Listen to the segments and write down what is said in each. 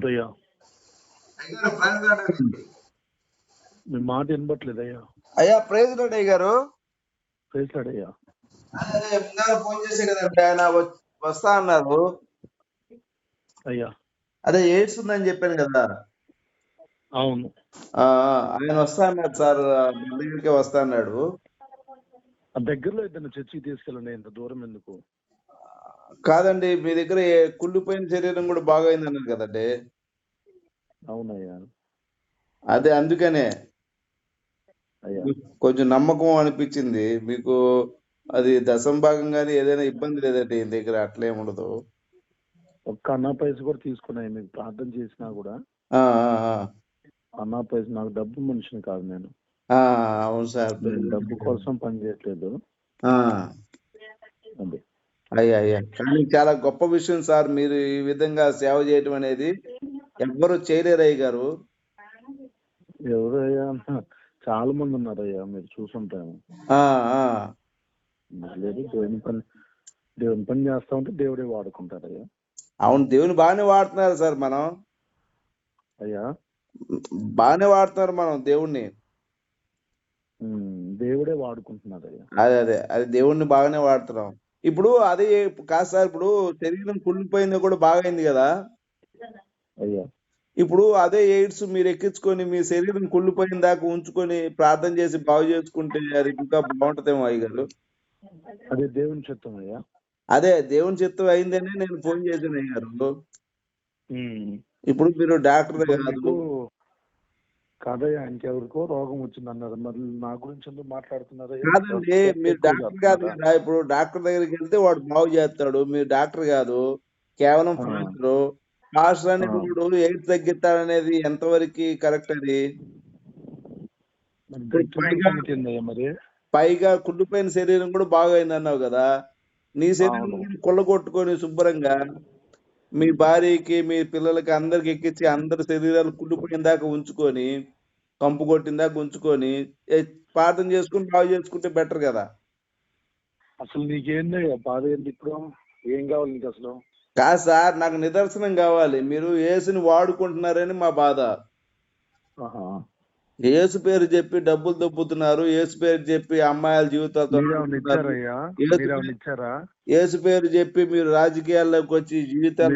Praise అండి. మీ మాట వినబట్లేదయ్యా అయ్యా ప్రైజ్ లార్డ్ అయ్యగారు పేసాడయ్యా అదే ముందర ఫోన్ చేసే కదండి ఆయన వస్తా అన్నారు. అయ్యా. అదే ఎయిడ్స్ ఉందని చెప్పాను కదా. అవును. ఆ, ఆయన వస్తా అన్నాడు సార్ దగ్గరికే వస్తా అన్నాడు. దగ్గరలో ఇద్దరు చర్చికి తీసుకెళ్ళండి ఇంత దూరం ఎందుకు? కాదండి మీ దగ్గర కుళ్ళిపోయిన శరీరం కూడా బాగైంది అన్నారు కదండి. అవునయ్యా. అదే అందుకనే కొంచెం నమ్మకం అనిపించింది. మీకు అది దశం భాగంగానే ఏదైనా ఇబ్బంది లేదండి ఈ దగ్గర అట్లేం ఉండదు. ఒక్క అన్నా పైస కూడా తీసుకున్నాయి. మీకు ప్రార్థన చేసినా కూడా. అన్నా పైస నాకు డబ్బు మనిషిని కాదు నేను. ఆ, అవును సార్. డబ్బు కోసం పని చేయట్లేదు. అది అయ్యా అయ్యా. కానీ చాలా గొప్ప విషయం సార్ మీరు ఈ విధంగా సేవ చేయటం అనేది. ఎవ్వరు చేయలేరు అయ్య గారు. ఎవరయ్యా చాలా మంది ఉన్నారయ్యా మీరు చూసుంటాము ఆ, ఆ. లేదు దేవుని పని దేవుని పని చేస్తా ఉంటే దేవుడే వాడుకుంటారయ్యా అవును దేవుని బాగానే వాడుతున్నారు సార్ మనం. అయ్యా. బాగానే వాడుతున్నారు మనం దేవుణ్ణి. దేవుడే వాడుకుంటున్నారయ్యా అదే అదే. అది దేవుణ్ణి బాగానే వాడుతున్నాం. ఇప్పుడు అదే కాదు సార్ ఇప్పుడు శరీరం కుళ్ళిపోయింది కూడా బాగైంది కదా. అయ్యా. ఇప్పుడు అదే ఎయిడ్స్ మీరు ఎక్కించుకొని మీ శరీరం కుళ్ళిపోయిన దాకా ఉంచుకొని ప్రార్థన చేసి బాగు చేసుకుంటే అది ఇంకా బాగుంటదేమో అయ్య గారు. అదే దేవుని చిత్తం అయ్యా. అదే దేవుని చిత్తం అయిందనే నేను ఫోన్ చేశాను అయ్య గారు. ఉమ్. ఇప్పుడు మీరు డాక్టర్ కాదు. కాదయ్యా ఇంకెవరికో రోగం వచ్చింది అన్నారు మరి నా గురించి ఎందుకు మాట్లాడుతున్నారయ్యా కాదండి మీరు డాక్టర్ కాదు? కదా ఇప్పుడు డాక్టర్ దగ్గరికి వెళ్తే వాడు బాగు చేస్తాడు మీరు డాక్టర్ కాదు కేవలం ఆ. పాస్టర్ పాస్టర్ అని ఆ. ఇప్పుడు ఎయిడ్స్ తగ్గిస్తాడనేది ఎంతవరకు కరెక్ట్ అది మరి పైగా- కుళ్ళిపోయిన శరీరం కూడా బాగైంది అన్నావు కదా నీ శరీరం. కూడా కొల్లగొట్టుకొని శుభ్రంగా మీ భార్యకి మీ పిల్లలకి అందరికి ఎక్కించి అందరి శరీరాలు కుళ్ళిపోయిన దాకా ఉంచుకొని కంపు కొట్టిన దాకా ఉంచుకొని ప్రార్థన చేసుకుని బాగు చేసుకుంటే బెటర్ కదా. అసలు నీకేందయ్యా బాధ? ఏంది ఇప్పుడు? ఏం కావాలి నీకు అసలు? కాదు సార్ నాకు నిదర్శనం కావాలి. మీరు యేసుని వాడుకుంటున్నారని మా బాధ. యేసు పేరు చెప్పి డబ్బులు దొబ్బుతున్నారు. యేసు పేరు చెప్పి అమ్మాయిల జీవితాలతో యేసు పేరు చెప్పి మీరు రాజకీయాల్లోకి వచ్చి జీవితాలు?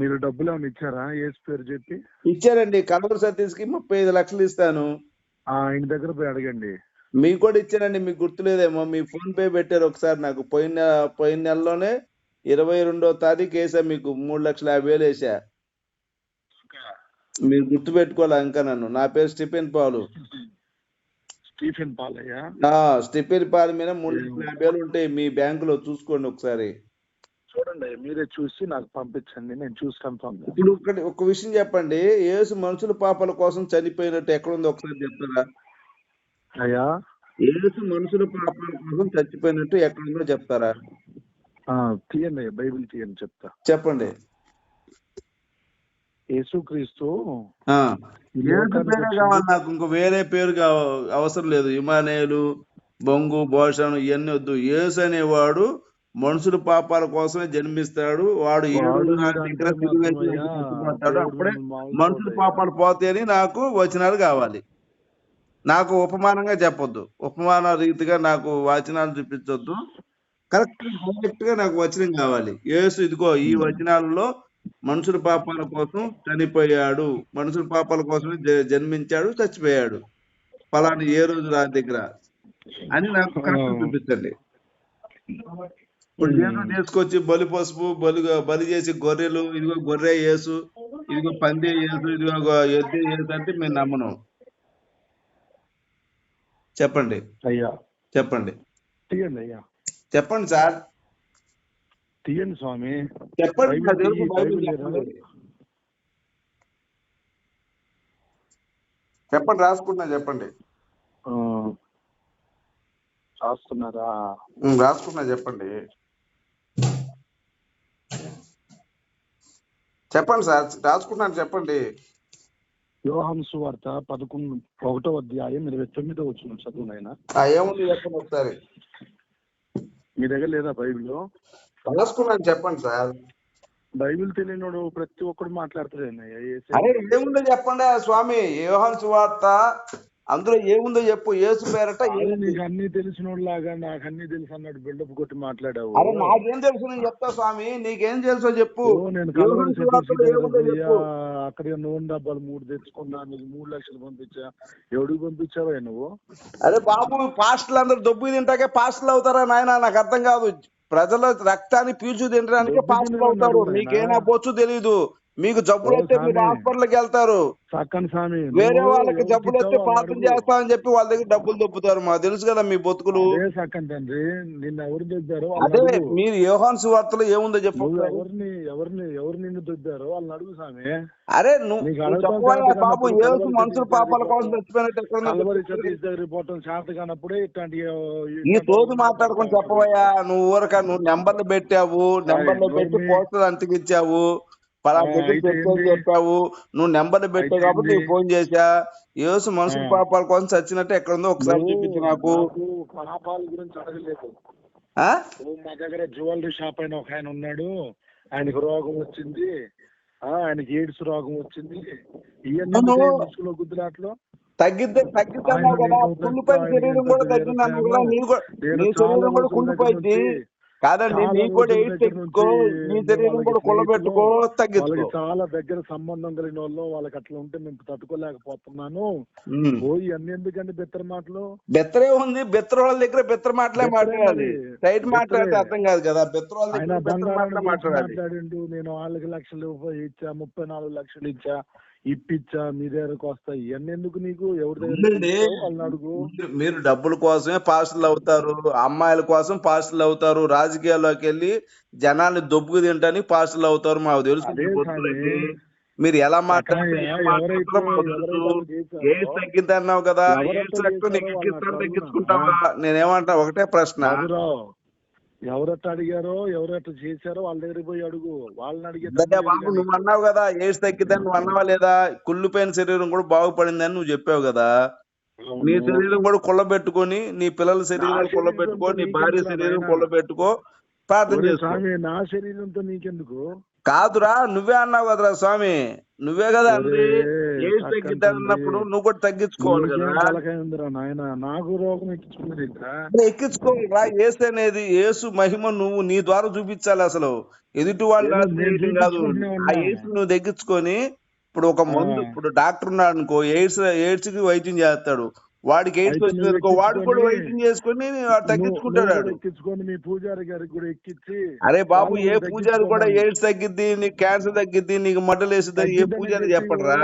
మీరు డబ్బులు ఏమైనా ఇచ్చారా ఏసు పేరు చెప్పి? ఇచ్చారండి. కలవర సతీష్కి ముప్పై ఐదు లక్షలు ఇస్తాను. ఆ ఆయన దగ్గర పోయి అడగండి. మీకు కూడా ఇచ్చానండి. మీకు గుర్తులేదేమో. మీ ఫోన్ పే పెట్టారు ఒకసారి నాకు. పోయిన పోయిన నెలలోనే ఇరవై రెండో తారీఖు వేసా మీకు మూడు లక్షల యాభై వేలు వేసా మీరు గుర్తు పెట్టుకోవాలి ఇంకా నన్ను. నా పేరు స్టిఫెన్ పాలు. స్టీఫెన్ పాలయ్య? ఆ స్టిఫెన్ పాల్ మీద మూడు యాభై ఉంటాయి మీ బ్యాంకులో. చూసుకోండి ఒకసారి. చూడండి మీరే చూసి నాకు పంపించండి. నేను చూసి కన్ఫర్మ్ ఇప్పుడు ఒకటి ఒక విషయం చెప్పండి. యేసు మనుషుల పాపాల కోసం చనిపోయినట్టు ఎక్కడుందో ఒకసారి చెప్తారా? అయ్యా? యేసు మనుషుల పాపాల కోసం చచ్చిపోయినట్టు ఎక్కడుందో చెప్తారా? తీయండి అయ్యా బైబిల్ తీయండి చెప్తా. చెప్పండి. యేసుక్రీస్తు కావాలి నాకు ఇంకో వేరే పేరు అవసరం లేదు. ఇమానేలు బొంగు భోషణం ఇవన్నీ వద్దు. యేసు అనేవాడు మనుషుల పాపాల కోసమే జన్మిస్తాడు. వాడు అప్పుడే మనుషుల. పాపాలు పోతాయని నాకు వచనాలు కావాలి. నాకు ఉపమానంగా చెప్పొద్దు. ఉపమాన రీతిగా నాకు వచనాలు చూపించొద్దు. కరెక్ట్ కరెక్ట్గా నాకు వచనం కావాలి. యేసు ఇదిగో ఈ వచనాలలో మనుషుల పాపాల కోసం చనిపోయాడు. మనుషుల పాపాల కోసమే జన్మించాడు చచ్చిపోయాడు. ఫలాని ఏ రోజు నా దగ్గర. అని నాకు చూపించండి. ఇప్పుడు ఏదో తీసుకొచ్చి బలి పసుపు బలి బలి చేసి గొర్రెలు ఇదిగో గొర్రె యేసు ఇదిగో పంది యేసు ఇదిగో ఎద్దు యేసు అంటే మేము నమ్మను. చెప్పండి. అయ్యా. చెప్పండి. అయ్యా. చెప్పండి సార్. తీయండి స్వామి. చెప్పండి చెప్పండి. రాసుకుంటున్నా చెప్పండి. ఉమ్, రాసుకుంటున్నా చెప్పండి. చెప్పండి సార్ రాసుకుంటున్నాను చెప్పండి. యోహాను సువార్త పదకొండు ఒకటో అధ్యాయం ఇరవై తొమ్మిదో వచ్చిన చదువు నాయన ఏముంది చెప్పండి ఒకసారి. మీ దగ్గర లేదా బైబిల్ రాసుకున్నాను చెప్పండి సార్. బైబిల్ తెలియనోడు ప్రతి ఒక్కడు మాట్లాడతాడన్నయ్య యేసు అరే ఏముందో చెప్పండి ఆ స్వామి యోహాన్ సువార్త అందులో ఏముందో చెప్పు యేసు పేరట నీకు అన్ని తెలిసినోడు లాగా నాకు అన్ని తెలుసు అన్నాడు బిల్డప్ కొట్టి మాట్లాడావు. అరే నాకేం తెలుసు నేను చెప్తా స్వామి నీకేం తెలుసో చెప్పు. నేను అక్కడ నూనె డబ్బాలు మూడు తెచ్చుకున్నా నీకు మూడు లక్షలు పంపించా. ఎవడికి పంపించావా నువ్వు? అరే బాబు పాస్టర్లు అందరు దొబ్బు తింటాకే పాస్టర్లు అవుతారా నాయన? నాకు అర్థం కాదు. ప్రజల రక్తాన్ని పీల్చు తినడానికి తినడం అవుతారు. మీకేనా బొచ్చు తెలీదు మీకు జబ్బులు వస్తే మీరు. హాస్పిటల్కి వెళ్తారు. స్వామి వేరే వాళ్ళకి జబ్బులు వస్తే ప్రార్థన అడుగు. చేస్తామని చెప్పి వాళ్ళ దగ్గర డబ్బులు దొబ్బుతారు. మాకు తెలుసు కదా మీ బతుకులు. తండ్రి నిన్ను ఎవరు దొబ్బారో అదే మీరు యోహాన్ సువార్తలో ఏముందో చెప్పు. ఎవరిని ఎవరిని ఎవరు నిన్ను దొబ్బారో వాళ్ళని అడుగు స్వామి. అరే నువ్వు ఏసు కలవరి మనుషుల పాపాల కోసం చచ్చిపోయినట్టు ఎక్కడ పోవటం కానప్పుడే ఇట్లాంటి ఈ తోదు మాట్లాడుకొని చెప్పవయ్యా నువ్వు ఊరక నువ్వు నెంబర్లు పెట్టావు. నెంబర్లు పెట్టి? పోస్టర్ అంటికిచ్చావు. పలానా దగ్గర? చెప్పావు నువ్వు నెంబర్లు పెట్టావు కాబట్టి? నీకు ఫోన్ చేశా. మనుషుల ఆ. పాపాల కోసం చచ్చినట్టు ఎక్కడ ఉందో ఒకసారి చూపించు నాకు. పాపాల గురించి అడగలేదు. మా దగ్గర జ్యువెలరీ షాప్ అయిన ఒక ఆయన ఉన్నాడు. ఆయనకు రోగం వచ్చింది. ఆ ఆయనకి ఎయిడ్స్ రోగం వచ్చింది. ఇవన్నీ గుద్దులాట్లో తగ్గిద్దే కుళ్ళిపోయిన ఆయన శరీరం కూడా తగ్గింది. నీ శరీరం కూడా కుళ్ళిపోయింది కాదండి చాలా నీకు కూడా తగ్గించుకో నుంచి నీ శరీరం కూడా కుళ్ళబెట్టుకో తగ్గించుకో చాలా దగ్గర సంబంధం కలిగిన వాళ్ళు వాళ్ళకి అట్లా ఉంటే మేము తట్టుకోలేకపోతున్నాను. ఓ ఇవన్నీ ఎందుకండి బెత్తర మాటలు బెత్తరే ఉంది బెత్తర వాళ్ళ దగ్గర బెత్తర మాటలే మాట్లాడాలి మరి. టైట్ మాట్లాడితే. అర్థం కాదు కదా బెత్తర వాళ్ళ దగ్గర మాట్లాడిండు నేను వాళ్ళకి లక్షలు ఇచ్చా ముప్పై నాలుగు లక్షలు ఇచ్చా ఇప్పిచ్చా మీ దగ్గరకు వస్తా ఇవన్నీ ఎందుకు నీకు? ఎవరి దగ్గర మీరు- డబ్బుల కోసమే పాస్టర్లు అవుతారు. అమ్మాయిల కోసం పాస్టర్లు అవుతారు. రాజకీయాల్లోకి వెళ్ళి జనాల్ని దొబ్బుకు తింటానికి పాస్టర్లు అవుతారు. మాకు తెలుసు. మీరు ఎలా మాట్లాడితే అక్కడ ఏం ఎవరైతే మాట్లాడతారో మాకు తెలుసు. ఎవరైతే చేశారో, ఏది తగ్గిద్ది అన్నావు కదా ఎక్కిస్తాను వాళ్ళని తగ్గించుకుంటావా? నేనేమంటా? ఒకటే ప్రశ్న. ఎవరట్ట అడిగారో ఎవరట్ట చేశారో వాళ్ళ దగ్గరికి పోయి అడుగు వాళ్ళని అడిగే బాబు నువ్వు. అన్నావు కదా ఏజ్ తగ్గిద్దని నువ్వు అన్నావా లేదా కుళ్ళిపోయిన శరీరం కూడా బాగుపడిందని నువ్వు చెప్పావు కదా నీ. శరీరం కూడా కుళ్ళబెట్టుకొని నీ పిల్లల శరీరం కుళ్ళబెట్టుకో నీ భార్య శరీరం? కుళ్ళబెట్టుకో ప్రార్థన స్వామి నా శరీరంతో నీకెందుకు కాదురా నువ్వే అన్నావు కదరా స్వామి. నువ్వే కదా ఏజ్ నువ్వు కూడా తగ్గించుకోవాలి కదా నాకు రోగం ఎక్కించుకోవాలిరా. ఏసు అనేది ఏసు మహిమ నువ్వు నీ ద్వారా చూపించాలి అసలు. ఎదుటి వాళ్ళు కాదు. ఆ. ఏసు నువ్వు తగ్గించుకొని ఇప్పుడు ఒక మందు. ఇప్పుడు డాక్టర్ ఉన్నాడు అనుకో ఎయిడ్స్ ఎయిడ్స్కి వైద్యం చేస్తాడు. వాడికి ఎయిడ్స్ వచ్చింది అనుకో వాడు కూడా వైద్యం చేసుకొని వాడు తగ్గించుకుంటాడు ఎక్కించుకొని మీ పూజారి గారికి కూడా ఎక్కించి అరే బాబు ఏ పూజారి కూడా. ఎయిడ్స్ తగ్గిద్ది నీకు క్యాన్సర్ తగ్గిద్ది నీకు మడ్డలు వేసిద్ది ఏ పూజారి చెప్పి చెప్పడరా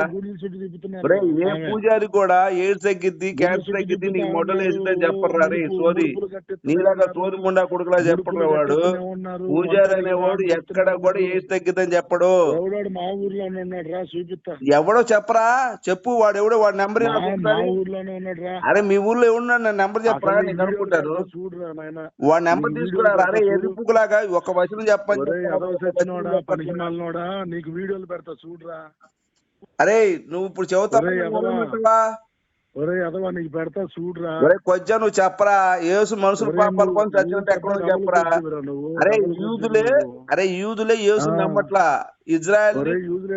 ఏ. పూజారి కూడా ఎయిడ్స్ తగ్గిద్ది క్యాన్సర్ తగ్గిద్ది నీకు మొడ్డలు. వేసిద్దని చెప్పడరా రే సోది. నీలాగా సోది ముండా కొడుకులా చెప్పడరా వాడు. పూజారి అనేవాడు ఎక్కడ కూడా. ఏజ్ తగ్గిద్దని చెప్పడు మా చూపిస్తా ఎవడో చెప్పరా చెప్పు వాడు ఎవడో వాడి నెంబర్ ఊర్లోనే ఉన్నాడు రా అరే మీ ఊర్లో ఎవడున్నాడు నా నెంబర్ చెప్పరా? నేను పెడతా చూడురా నాయన? వాడి నెంబర్ వీడియోలు అరే పెడతా ఎరుపుకులాగా ఒక వచనం చెప్పని ఒరే చెప్పు, ఎదవ ఒక వచనం సచ్చినోడా పనికి చెప్పట్లా. మాలినోడా నీకు వీడియోలు పెడతా చూడురా. అరే నువ్వు ఇప్పుడు చెబుతావా ఒరే ఎదవా నీకు పెడతా చూడురా ఒరే కొంచెం నువ్వు చెప్పరా యేసు మనుషుల పాపాల కోసం చచ్చినట్టు ఎక్కడో చెప్పరా అరే యూదులే. అరే యూదులే యేసు. నమ్మట్లా ఇజ్రాయెల్ యూదులే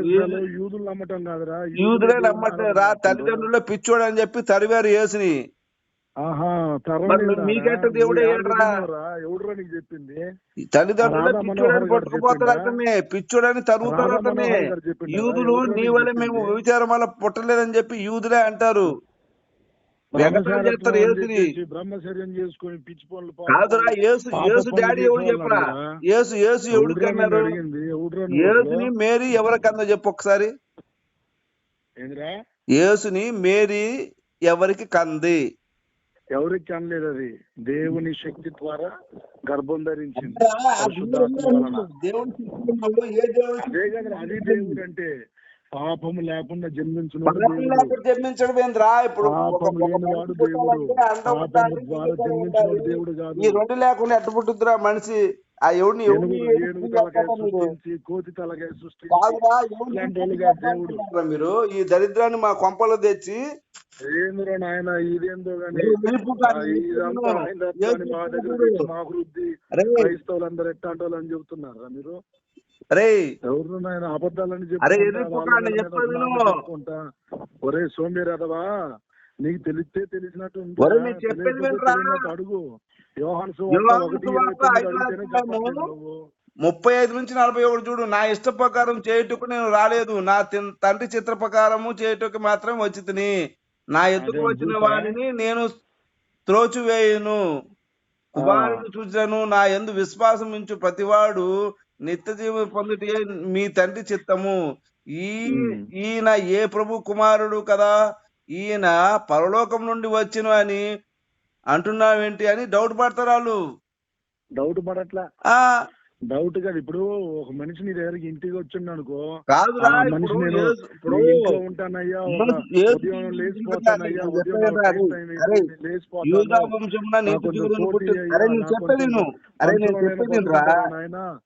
నమ్మటం కాదురా యూదులే నమ్మట్లే రా తల్లిదండ్రులే పిచ్చోడు అని చెప్పి తరివారు యేసుని? మీకెట్ట దేవుడే ఏడ్రా? ఎవడురా? నీకు చెప్పింది తల్లిదండ్రులే పిచ్చోడని పట్టుకుపోతారు? అతన్ని పిచ్చోడని తరుగుతారు అతన్ని? యూదులు నీ వల్ల మేము? వ్యభిచారం వల్ల పుట్టలేదని చెప్పి యూదులే అంటారు యేసుని చెప్పేసి బ్రహ్మచర్యం చేసుకొని పిచ్చి పనులు కాదురా యేసు పాప యేసు పనులు డాడీ ఎవరు చేసే చెప్పరా? అన్నారు మేరీ ఎవరికన్నా చెప్పు ఒకసారి. ఏందిరా? యేసుని మేరీ ఎవరికి కంది? ఎవరికి అనలేదు అది? దేవుని శక్తి ద్వారా గర్భం ధరించింది. అది దేవుడు అంటే. పాపము లేకుండా జన్మించడం ఏందిరా ఇప్పుడు ఒక లేనివాడు మనిషి దేవుడు. కాదు. ఈ రెండు లేకుండా ఎట్ట పుట్టుద్దిరా మనిషి? ఆ ఎవడిని కాదురా మీరు? ఈ దరిద్రాన్ని మా కొంపలో తెచ్చి ఏందిరా నాయన ఇదేందో కానీ మా దగ్గర మా వృద్ధి అరే! క్రైస్తవులందరూ ఎట్టాంటి వాళ్ళు అని చెబుతున్నారా మీరు? అరే ఎవరు నాయన అబద్ధాలని. చెప్పుకుంటా. ఒరే సోమేరదవా నీకు తెలిస్తే తెలిసినట్టు అడుగు. ముప్పై ఐదు నుంచి నలభై ఒకటి చూడు నా ఇష్ట ప్రకారం చేయుటకు నేను రాలేదు. నా తండ్రి చిత్ర ప్రకారము చేయుటకు మాత్రం వచ్చి తిని నా అదే వచ్చిన? వాడిని నేను త్రోచివేయును. కుమారుడు చూచను. నా ఎందు విశ్వాసం ఉంచు ప్రతివాడు నిత్య జీవం పొందుటే మీ తండ్రి చిత్తము. ఈ. ఈయన ఏ ప్రభు కుమారుడు కదా? ఈయన పరలోకం నుండి వచ్చును అని అంటున్నావేంటి అని డౌట్ పడతారు వాళ్ళు. డౌట్ పడట్లా. డౌట్ కాదు. ఇప్పుడు ఒక మనిషి నీ దగ్గరికి ఇంటికి వచ్చిండు అనుకో మనిషి నేను ఇంట్లో ఉంటానయ్యా ఉదయం లేచిపోతానయ్యా ఉదయం?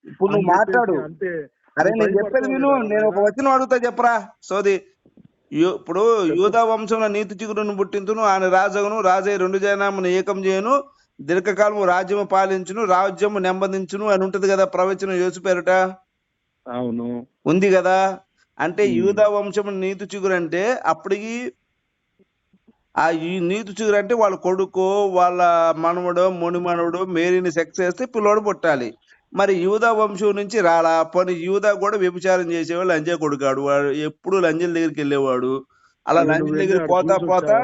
ఇప్పుడు నువ్వు మాట్లాడు. అంతే అరే నేను చెప్పేది విను. నేను ఒక? వచనం అడుగుతా చెప్పరా? సోది. ఇప్పుడు యూదా వంశంలో నీతి చిగురును పుట్టింతును ఆయన రాజగును రాజయ్య రెండు జనామును ఏకం చేయను. దీర్ఘకాలము రాజ్యము పాలించును రాజ్యము నెమ్మదించును అని ఉంటది కదా ప్రవచనం యేసు పేరుట? అవును. ఉంది కదా? అంటే. యూదా వంశం నీతి చిగురు అంటే అప్పటికి ఆ ఈ నీతి చిగురు అంటే వాళ్ళ కొడుకు వాళ్ళ మనవడు మునిమనుడు మేరీని సెక్స్ చేస్తే పిల్లోడు పుట్టాలి. మరి యూదా వంశం నుంచి రాలా? పోనీ యూదా కూడా వ్యభిచారం చేసేవాడు లంజా కొడుకాడు వాడు ఎప్పుడు లంజల దగ్గరికి వెళ్ళేవాడు. అలా నువ్వు దగ్గర పోతా పోతా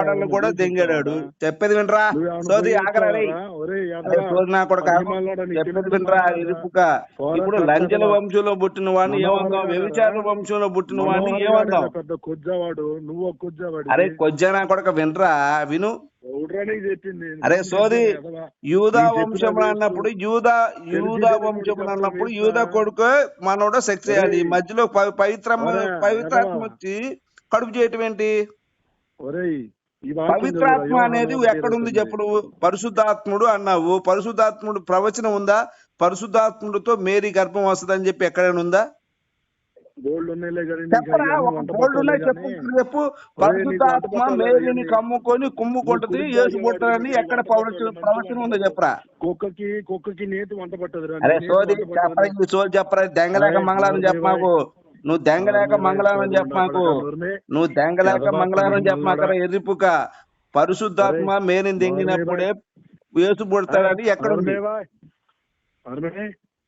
ఏమన్నా కూడా? దెంగాడాడు చెప్పేది వినరా సోది పోయి ఆగరా రేయ్. వచ్చావా? ఒరేయ్ అరే ఎదరా, సోది నా నీకు చెప్పేది వినరా? ఇరుపుక ఇప్పుడు? లంజల వంశంలో పుట్టిన వాడిని గారా? వ్యభిచార వంశంలో పుట్టిన వాడిని పెద్ద కొజ్జావాడు నువ్వు కొజ్జావాడు అరే కొజ్జా నా కొడుక వినరా విను అరే సోది. యూదా వంశం. అన్నప్పుడు యూదా యూదా వంశం అన్నప్పుడు యూదా? కొడుకు మనోడ సెక్స్ చేయాలి. మధ్యలో పవిత్ర పవిత్రాత్మ. వచ్చి కడుపు చేయటం ఏంటి? పవిత్రాత్మ అనేది ఎక్కడుంది ఒకటి చెప్పు నువ్వు? పరిశుద్ధాత్ముడు అన్నావు. పరిశుద్ధాత్ముడు ప్రవచనం ఉందా? పరిశుద్ధాత్ముడితో మేరీ గర్భం వస్తుందని చెప్పి ఎక్కడైనా ఉందా? చెప్పు పరిశుద్ధాత్మ మేరీని. కమ్ముకొని యేసు కుడికాయ పుట్టాలని వాడికి ఎక్కడ ప్రవచనం ఉందో చెప్పరా? కుక్కకి కుక్కకి నేతి వంట అరే నేతి సోది చెప్పరా పట్టదు. సోది చెప్పరా దెంగలేక మంగళారం చెప్ప మాకు నువ్వు దెంగలేక మంగళారం సోది చెప్ప మాకు ఉండకూడదు, నోర్మి. నువ్వు దెంగలేక మంగళారం పని చెప్ప మాకరా మళ్ళా. ఎర్రిపుక పరిశుద్ధాత్మ మేరీని దెంగినప్పుడే యేసు పుడతాడని ఎక్కడ.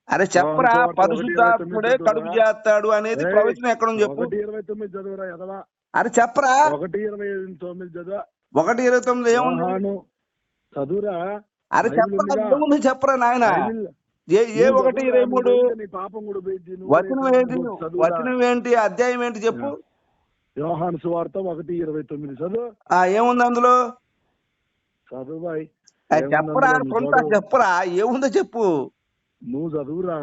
అరే చెప్పరా పరిశుద్ధాత్ముడే కడుపు చేస్తాడు అనేది ప్రవచనం ఎక్కడ ఉంది చెప్పు అరే చెప్పరా. ఒకటి ఇరవై తొమ్మిది చదువు ఒకటి ఇరవై తొమ్మిది ఏముంది? చదువురా. అరే చెప్పరా చెప్పరా నాయన? ఏ ఏ ఒకటి ఇరవై మూడు? వచనం ఏంటి. వచనం ఏంటి? అధ్యాయం ఏంటి చెప్పు. యోహాను సువార్త ఒకటి ఇరవై తొమ్మిది. చదువు. ఆ ఏముంది అందులో? చదువు చెప్పరా కొంత. చెప్పరా. ఏముందో చెప్పు. నువ్వు చదువురా.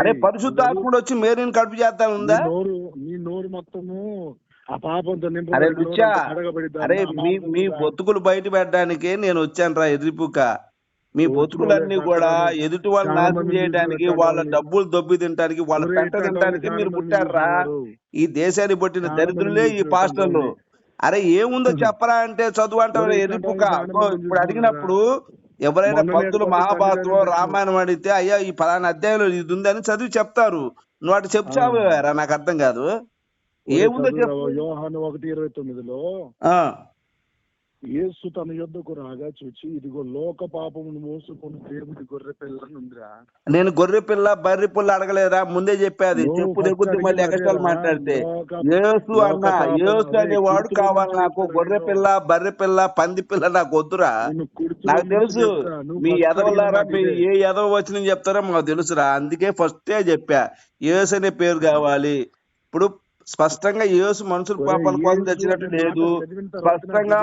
అరే పరిశుద్ధాత్ముడు వచ్చి మేరీని కడుపు చేస్తా. ఉందా? నీ నోరు నీ నోరు మొత్తము ఆ పాపంతో అరే మీ మీ. బొతుకులు బయట పెట్టడానికే నేను వచ్చాను రా ఎదిరిపుక. మీ బొతుకులన్నీ కూడా ఎదుటి వాళ్ళని చాలా నాశనం చేయడానికి వాళ్ళ. డబ్బులు దొబ్బి తినడానికి వాళ్ళ ఇట్లాంటి తినడానికి వాళ్ళు మీరు పుట్టారా. ఈ దేశానికి పుట్టిన దరిద్రులే ఈ పాస్టర్లు. అరే ఏముందో చెప్పరా అంటే చదువు వాళ్ళు చాలా మంది ఇప్పుడు అడిగినప్పుడు ఎవరైనా కొన్ని మహాభారతం రామాయణం అడిగితే అయ్యా ఈ పలానా అధ్యాయంలో ఇది ఉందని చదివి చెప్తారు. నువ్వు అటు. చావురా నాకు అర్థం కాదు. ఏముందో చెప్పు. యోహాను ఒకటి ఇరవై తొమ్మిదిలో ఆ. యేసు తన యొద్దకు రాగా చూచి ఇదిగో లోక పాపమును మోసుకొని దేవుడి గొర్రె పిల్లని ఉందిరా నేను గొర్రె పిల్ల బర్రె పిల్ల అడగలేదా ముందే చెప్పేది చెప్పు దిగుద్ది మళ్ళీ ఎగస్టాల్ అదేరా. మాట్లాడితే యేసు అన్న. యేసు అనేవాడు కూర్చుని కావాలి నాకు గొర్రె. పిల్ల బర్రె పిల్ల పంది పిల్ల నాకు వద్దురా నాకు తెలుసు మీ ఎదవలారా మీ. ఏ ఎదవ వచ్చిన చెప్తారో మాకు తెలుసురా అందుకే ఫస్టే చెప్పా యేసు అనే పేరు కావాలి ఇప్పుడు స్పష్టంగా యేసు మనుషుల పాపాల కోసం తెచ్చినట్టు లేదు. స్పష్టంగా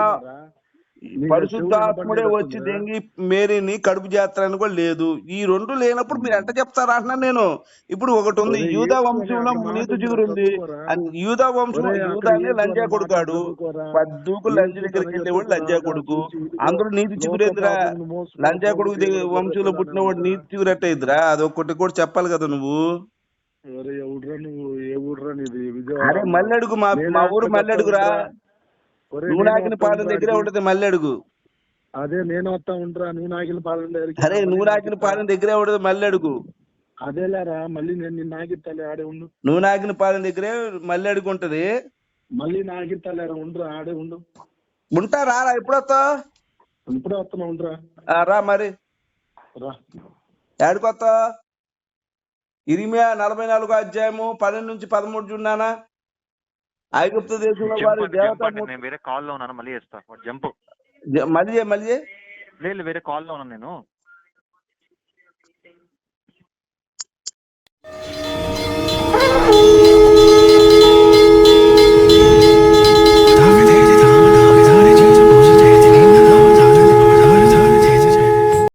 పరిశుద్ధాత్ముడే వచ్చి? దెంగి మేరీని కడుపు చేస్తారని కూడా లేదు. ఈ రెండు లేనప్పుడు మీరు ఎంత చెప్తారా అంటున్నాను నేను. ఇప్పుడు ఒకటి ఉంది యూదా వంశంలో నీతి జిగురు ఉంది. యూదా వంశం యూదానే లంజా కొడుకాడు. పద్దుకు లంజ దగ్గరికి వెళ్ళేవాడు లంజా కొడుకు. అందరూ నీతి చిగురేదిరా లంజా కొడుకు వంశంలో పుట్టినవాడు. నీతి చిగురట్టయిద్దిరా అదొకటి కూడా చెప్పాలి కదా నువ్వు. ఎవడ్రా నువ్వు? ఏ ఊర్రా నీది? విజయవాడ? అరే మల్లెడుగు మా మా ఊరు మల్లెడుగురా. నువ్వు నాకిన వస్తా పాలెం ఉండురా దగ్గరే. ఉంటది మల్లెడుగు. అదే నేను వస్తా ఉంటా. నువ్వు నాకిన పాలన దగ్గరికి అరే నువ్వు నాకిన పాలెం దగ్గరే ఉంటది మల్లెడుగు. అదేలేరా మళ్ళీ నేను నిన్ను ఆగిస్తాలే ఆడే ఉండు. నువ్వు నాకిన పాలెం దగ్గరే మళ్ళీ అడుగుంటది మళ్ళీ నాగిస్తాలేరా ఉండురా ఆడే ఉండు. ఉంటా రారా ఎప్పుడు వస్తావు ఇప్పుడే వస్తున్నా ఉండురా ఆ, రా మరి. రా. ఏడుకొస్తావు ఇరిమియా నలభై నాలుగో అధ్యాయము పన్నెండు నుంచి పదమూడు చూన్నానా ఐగుప్తు దేశంలో వారి దేవత వేరే కాల్లో ఉన్నాను మళ్ళీ చేస్తా. జంప్. మళ్ళీ మళ్ళీ. లేదు వేరే కాల్లో ఉన్నాను నేను.